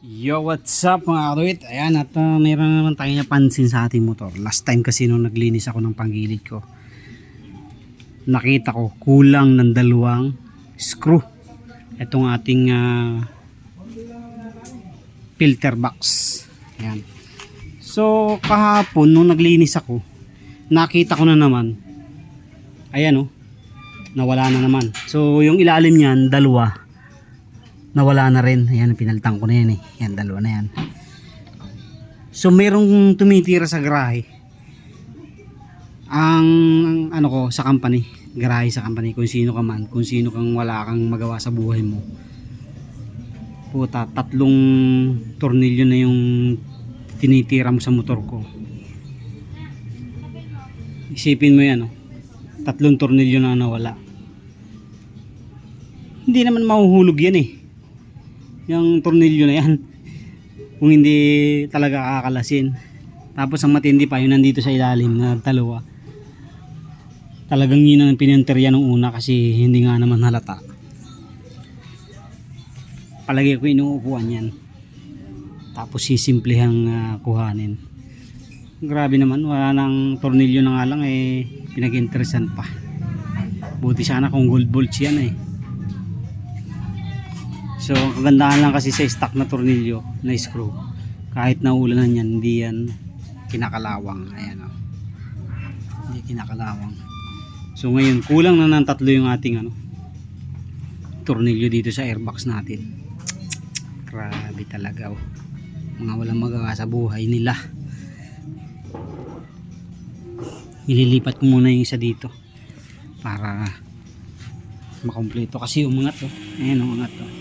Yo, what's up mga katuwit? Ayan, at uh, mayroon naman tayo napansin sa ating motor. Last time kasi nung naglinis ako ng panggilid ko, nakita ko kulang ng dalawang screw. Itong ating ah, filter box. Ayan. So, kahapon nung naglinis ako, nakita ko na naman, ayan oh, nawala na naman. So, yung ilalim niyan, dalawa, nawala na rin. Ayan, pinaltang ko na yan eh. Yan, dalawa na yan. So, merong tumitira sa garahe. Ang, ano ko, sa company. Garahe sa company. Kung sino ka man. Kung sino kang wala kang magawa sa buhay mo. Puta, tatlong tornilyo na yung tinitira mo sa motor ko. Isipin mo yan, oh. Tatlong tornilyo na nawala. Hindi naman mahuhulog yan eh yung tornilyo na yan kung hindi talaga kakalasin. Tapos ang matindi pa yun nandito sa ilalim na dalawa talagang yun ang pinanterya nung una kasi hindi nga naman halata. Palagi ko inuupuan yan. Tapos sisimplehang uh, kuhanin. Grabe naman wala nang tornilyo na nga lang eh pinag-interesan pa. Buti sana kung gold bolts yan eh So, kagandahan lang kasi sa stock na tornilyo na screw. Kahit naulanan yan, hindi yan kinakalawang. Ayan o. Hindi kinakalawang. So, ngayon, kulang na ng tatlo yung ating ano, tornilyo dito sa airbox natin. Grabe talaga oh. Mga walang magawa sa buhay nila. Ililipat ko muna yung isa dito para makompleto kasi umangat oh. Ayan umangat oh.